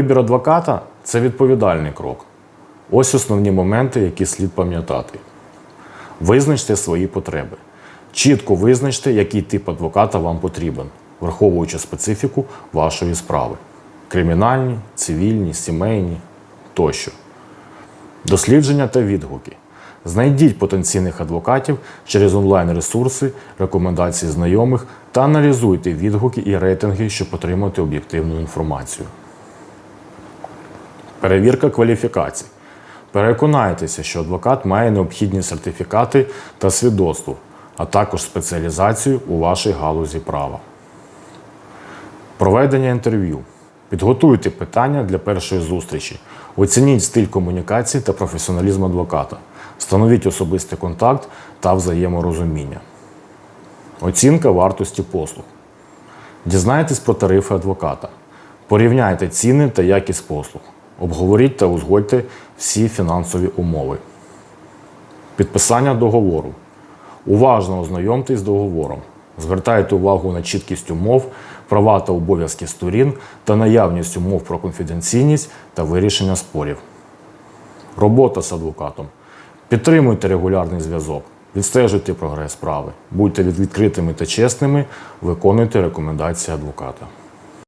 Вибір адвоката це відповідальний крок. Ось основні моменти, які слід пам'ятати. Визначте свої потреби. Чітко визначте, який тип адвоката вам потрібен, враховуючи специфіку вашої справи: кримінальні, цивільні, сімейні тощо. Дослідження та відгуки. Знайдіть потенційних адвокатів через онлайн-ресурси, рекомендації знайомих та аналізуйте відгуки і рейтинги, щоб отримати об'єктивну інформацію. Перевірка кваліфікацій. Переконайтеся, що адвокат має необхідні сертифікати та свідоцтво, а також спеціалізацію у вашій галузі права. Проведення інтерв'ю. Підготуйте питання для першої зустрічі. Оцініть стиль комунікації та професіоналізм адвоката. Встановіть особистий контакт та взаєморозуміння. Оцінка вартості послуг. Дізнайтесь про тарифи адвоката. Порівняйте ціни та якість послуг. Обговоріть та узгодьте всі фінансові умови. Підписання договору. Уважно ознайомтесь з договором. Звертайте увагу на чіткість умов, права та обов'язки сторін та наявність умов про конфіденційність та вирішення спорів. Робота з адвокатом. Підтримуйте регулярний зв'язок, відстежуйте прогрес справи, будьте відкритими та чесними, виконуйте рекомендації адвоката.